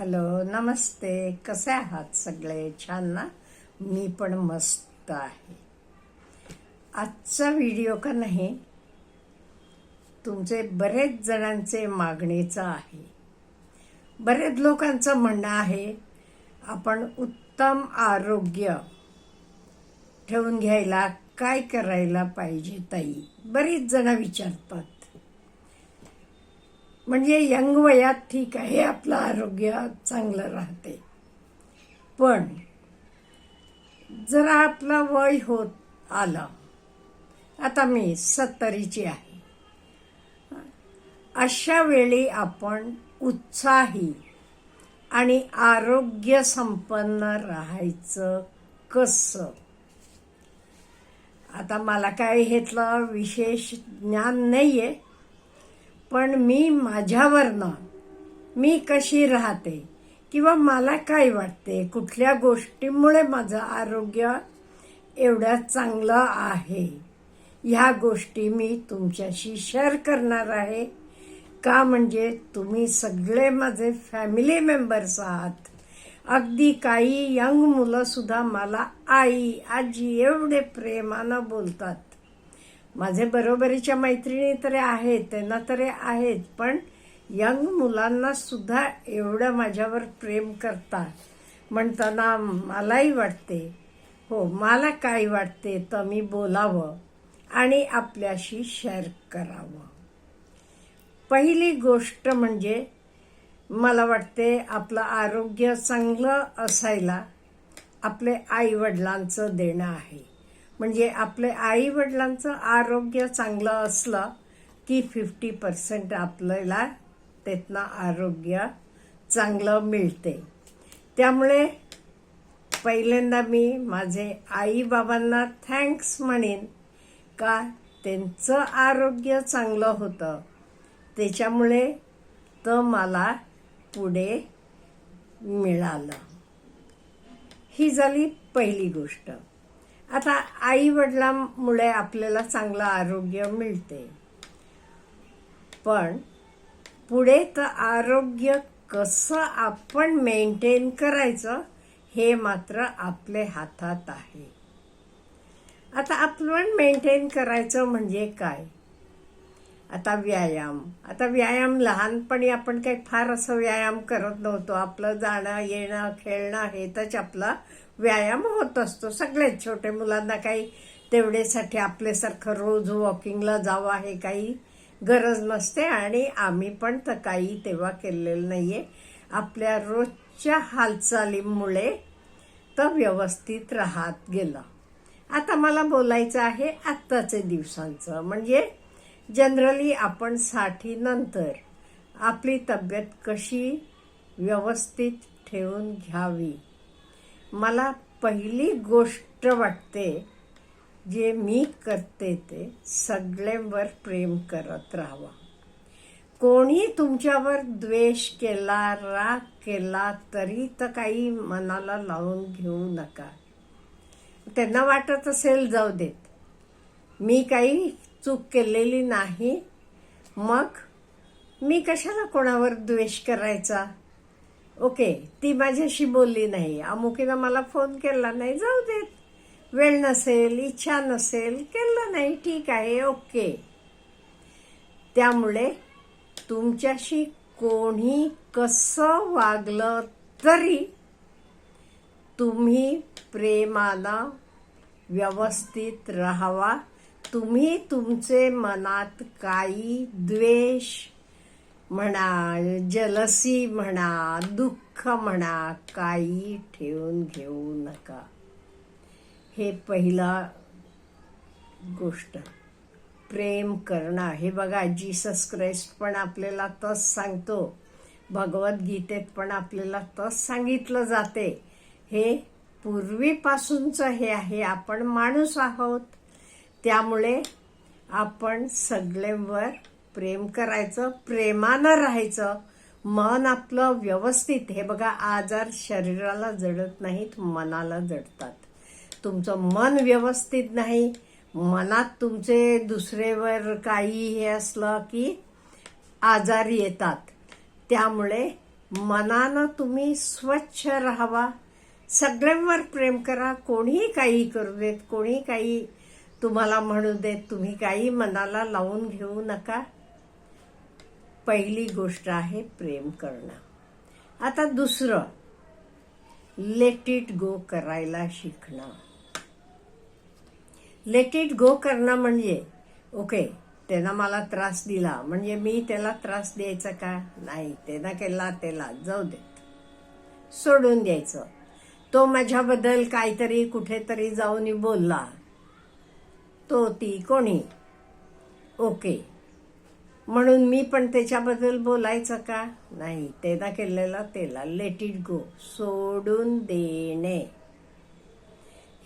Hello नमस्ते. कसे आहात सगळे? छान ना? मी पण मस्त आहे. आजचा व्हिडिओ का नाही तुमचे बरेच जणांचे मागणीचा आहे. बरेच लोकांचं म्हणणं आहे आपण उत्तम आरोग्य ठेवून घ्यायला काय करायला पाहिजे ताई? बरीच जण विचारतात. म्हणजे यंग वयात ठीक आहे आपलं आरोग्य चांगलं राहते. पण जरा आपलं वय होत आलं आता मी सत्तरीची आहे. अशा वेळी आपण उत्साही आणि आरोग्य संपन्न राहायचं कसं? आता मला काय घेतलं विशेष ज्ञान नाही आहे पण मी माझ्यावरनं मी कशी राहते किंवा मला काय वाटते कुठल्या गोष्टीमुळे माझं आरोग्य एवढं चांगलं आहे ह्या गोष्टी मी तुमच्याशी शेअर करणार आहे. का म्हणजे तुम्ही सगळे माझे फॅमिली मेंबर्स आहात. अगदी काही यंग मुलंसुद्धा मला आई आजी एवढे प्रेमानं बोलतात. माझे बरोबरीच्या मैत्रिणी तरी आहेत त्यांना तरी आहेत पण यंग मुलांना सुद्धा एवढं माझ्यावर प्रेम करतात. म्हणताना मलाही वाटते हो मला काय वाटते तर मी बोलावं आणि आपल्याशी शेअर करावं. पहिली गोष्ट म्हणजे मला वाटते आपलं आरोग्य चांगलं असायला आपले आई वडिलांचं देणं आहे. म्हणजे आपले आई वडिलांचं आरोग्य चांगलं असलं की फिफ्टी पर्सेंट आपल्याला त्यातनं आरोग्य चांगलं मिळते. त्यामुळे पहिल्यांदा मी माझे आई बाबांना थँक्स म्हणेन का त्यांचं आरोग्य चांगलं होतं. त्याच्यामुळे तर मला पुढे मिळालं. ही झाली पहिली गोष्ट. आता आई वडिलांमुळे आपल्याला चांगलं आरोग्य मिळते. पण पुढे तर आरोग्य कसं आपण मेंटेन करायचं हे मात्र आपले हातात आहे. आता आपण मेंटेन करायचं म्हणजे काय? आता व्यायाम. आता व्यायाम लहानपणी आपण काही फार असं व्यायाम करत नव्हतो. आपलं जाणं येणं खेळणं हे आपला व्यायाम होत असतो. सगळ्याच छोटे मुलांना काही तेवढेसाठी आपल्यासारखं रोज वॉकिंगला जावं हे काही गरज नसते आणि आम्ही पण तर काही तेव्हा केलेलं नाही आहे आपल्या रोजच्या हालचालीमुळे तर व्यवस्थित राहत गेलं. आता मला बोलायचं आहे आत्ताचे दिवसांचं. म्हणजे जनरली आपण साठीनंतर आपली तब्येत कशी व्यवस्थित ठेवून घ्यावी? मला पहिली गोष्ट वाटते जे मी करते ते सगळ्यांवर प्रेम करत राहावा. कोणी तुमच्यावर द्वेष केला राग केला तरी तर काही मनाला लावून घेऊ नका. त्यांना वाटत असेल जाऊ देत. मी काही चूक केलेली नाही. मग मी कशाला कोणावर द्वेष करायचा? ओके ती माझ्याशी बोलली नाही. अमुकीनं मला फोन केला नाही. जाऊ देत. वेळ नसेल इच्छा नसेल केलं नाही. ठीक आहे ओके. त्यामुळे तुमच्याशी कोणी कसं वागलं तरी तुम्ही प्रेमानं व्यवस्थित राहावा. तुम्ही तुमचे मनात काही द्वेष म्हणा जलसी म्हणा दुःख म्हणा काही ठेवून घेऊ नका. हे पहिला गोष्ट. प्रेम करणं. हे बघा जीसस क्राइस्ट पण आपल्याला तस सांगतो. भगवद्गीतेत पण आपल्याला तस सांगितलं जाते. हे पूर्वीपासूनचं हे आहे. आपण माणूस आहोत. त्यामुळे आपण सगळ्यांवर प्रेम करायचं प्रेमानं राहायचं. मन आपलं व्यवस्थित. हे बघा आजार शरीराला जडत नाहीत मनाला जडतात. तुमचं मन व्यवस्थित नाही मनात तुमचे दुसरेवर काही हे असलं की आजार येतात. त्यामुळे मनानं तुम्ही स्वच्छ राहावा. सगळ्यांवर प्रेम करा. कोणीही काही करू देत कोणी काही तुम्हाला म्हणू देत तुम्ही काही मनाला लावून घेऊ नका. पहिली गोष्ट आहे प्रेम करणं. आता दुसरं लेट इट गो करायला शिकणं. लेट इट गो करणं म्हणजे ओके त्यानं मला त्रास दिला म्हणजे मी त्याला त्रास द्यायचा का? नाही त्यानं केला त्याला जाऊ देत सोडून द्यायचं. तो माझ्याबद्दल काहीतरी कुठेतरी जाऊन बोलला. तो ती कोणी? ओके. म्हणून मी पण त्याच्याबद्दल बोलायचं का? नाही तेदा केलेला त्याला लेट इट गो सोडून देणे.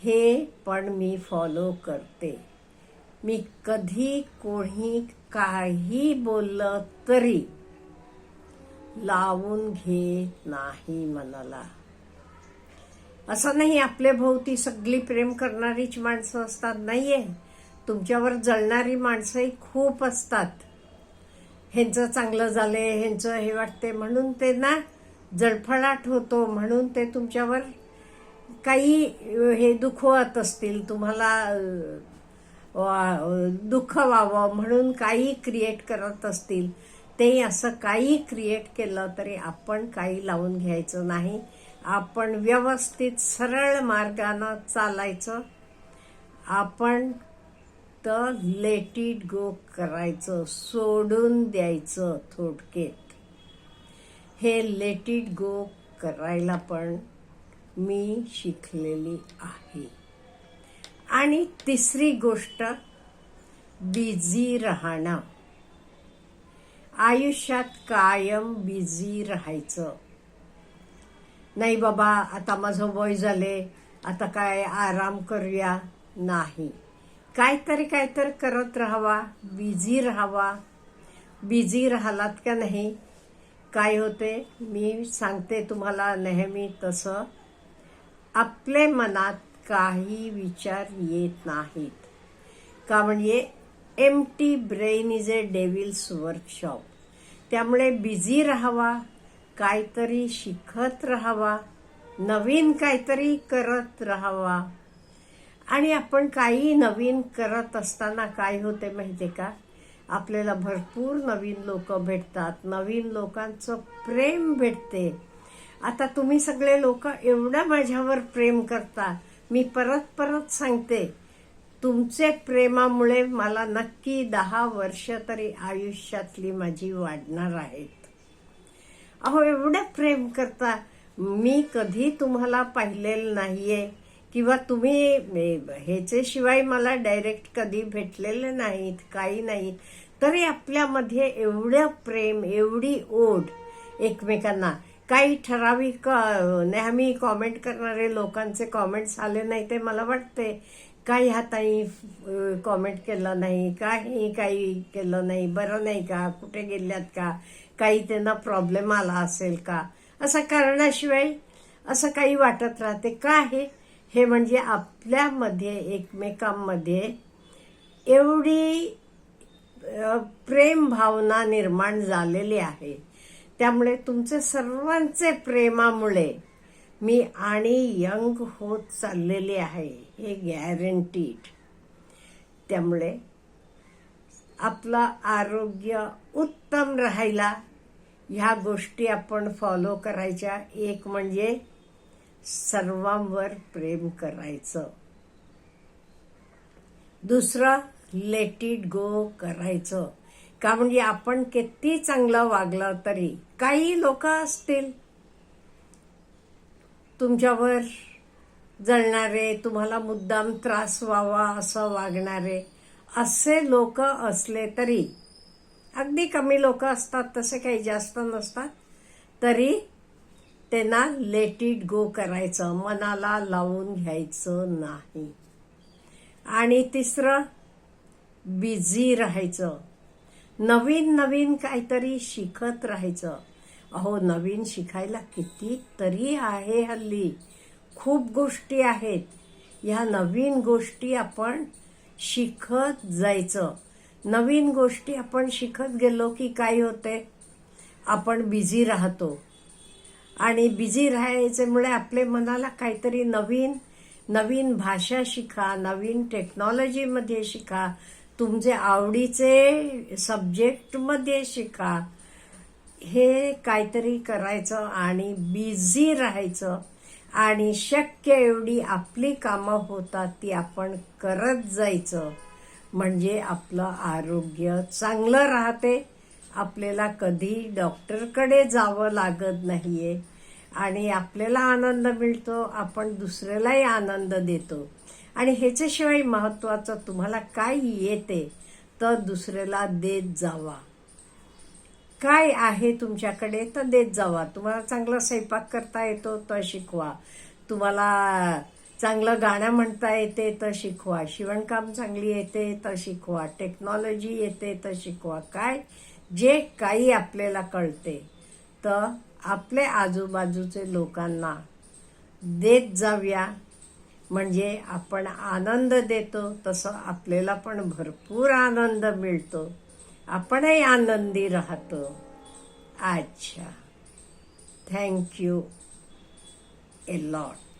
हे पण मी फॉलो करते. मी कधी कोणी काही बोललं तरी लावून घेत नाही मनाला. असं नाही आपल्या भोवती सगळी प्रेम करणारीच माणसं असतात नाहीये? तुमच्यावर जळणारी माणसंही खूप असतात. ह्यांचं चांगलं झालंय ह्यांचं हे वाटते म्हणून ते ना जळफळाट होतो म्हणून ते तुमच्यावर काही हे दुखवत असतील. तुम्हाला वा- दुःख व्हावं म्हणून काही क्रिएट करत असतील. ते असं काही क्रिएट केलं तरी आपण काही लावून घ्यायचं नाही. आपण व्यवस्थित सरळ मार्गानं चालायचं. आपण तर लेट इट गो करायचं सोडून द्यायचं थोडकेत हे लेट इट गो करायला पण मी शिकलेली आहे. आणि तिसरी गोष्ट बिझी राहणं. आयुष्यात कायम बिझी राहायचं. नाही बाबा आता माझं वय झाले आता काय आराम करूया? नाही. काहीतरी काहीतरी करत राहावा बिझी राहावा. बिझी राहिलात का नाही? काय होते? मी सांगते तुम्हाला नेहमी तसं. आपले मनात काही विचार येत नाहीत. का म्हणजे M T brain is a devil's workshop त्यामुळे बिझी राहावा काहीतरी शिकत राहावा नवीन काहीतरी करत राहावा. आणि आपण काही नवीन करत असताना काय होते माहिती का? आपल्याला भरपूर नवीन लोक भेटतात नवीन लोकांचं प्रेम भेटते. आता तुम्ही सगळे लोक एवढं माझ्यावर प्रेम करता मी परत परत सांगते तुमचे प्रेमामुळे मला नक्की दहा वर्ष तरी आयुष्यातली माझी वाढणार आहेत. अहो एवढं प्रेम करता मी कधी तुम्हाला पाहिलेलं नाहीये. किंवा तुम्ही ह्याचे शिवाय मला डायरेक्ट कधी भेटलेले नाहीत काही नाहीत तरी आपल्यामध्ये एवढं प्रेम एवढी ओढ एकमेकांना. काही ठराविक नेहमी कॉमेंट करणारे लोकांचे कॉमेंट्स आले नाही ते मला वाटते. काही हाताही कॉमेंट केलं नाही काही काही केलं नाही बरं नाही का कुठे गेल्यात का काही त्यांना प्रॉब्लेम आला असेल का? असं करण्याशिवाय असं काही वाटत राहते. का आहे? हे म्हणजे आपल्यामध्ये एकमेकांमध्ये एवढी प्रेम भावना निर्माण झालेली आहे. त्यामुळे तुमचे सर्वांचे प्रेमामुळे मी आणि यंग होत चाललेले आहे हे गॅरंटीड त्यामुळे आपलं आरोग्य उत्तम राहायला ह्या गोष्टी आपण फॉलो करायच्या. एक म्हणजे सर्वांवर प्रेम करायचं. दुसरं लेट इट गो करायचं. का म्हणजे आपण किती चांगलं वागलं तरी काही लोक असतील. तुमच्यावर जळणारे तुम्हाला मुद्दाम त्रास व्हावा असं वागणारे असे लोक असले तरी अगदी कमी लोक असतात तसे काही जास्त नसतात तरी त्यांना लेट इट गो करायचं मनाला लावून घ्यायचं नाही. आणि तिसरं बिझी राहायचं. नवीन नवीन काहीतरी शिकत राहायचं. अहो नवीन शिकायला कितीतरी आहे हल्ली. खूप गोष्टी आहेत. ह्या नवीन गोष्टी आपण शिकत जायचं. नवीन गोष्टी आपण शिकत गेलो की काय होते? आपण बिझी राहतो. आणि बिझी राहायच्यामुळे आपल्या मनाला काहीतरी नवीन नवीन भाषा शिका नवीन टेक्नॉलॉजीमध्ये शिका तुमचे आवडीचे सब्जेक्टमध्ये शिका. हे काहीतरी करायचं आणि बिझी राहायचं. आणि शक्य एवढी आपली कामं होतात ती आपण करत जायचं. म्हणजे आपलं आरोग्य चांगलं राहते. आपल्याला कधी डॉक्टरकडे जावं लागत नाहीये. आणि आपल्याला आनंद मिळतो आपण दुसऱ्यालाही आनंद देतो. आणि ह्याच्याशिवाय महत्वाचं तुम्हाला काय येते तर दुसऱ्याला देत जावा. काय आहे तुमच्याकडे तर देत जावा. तुम्हाला चांगला स्वयंपाक करता येतो तर शिकवा. तुम्हाला चांगलं गाणं म्हणता येते तर शिकवा. शिवणकाम चांगली येते तर शिकवा. टेक्नॉलॉजी येते तर शिकवा. काय जे काही आपल्याला कळते तर आपल्या आजूबाजूचे लोकांना देत जाऊया. म्हणजे आपण आनंद देतो तसं आपल्याला पण भरपूर आनंद मिळतो. आपणही आनंदी राहतो. अच्छा. Thank you a lot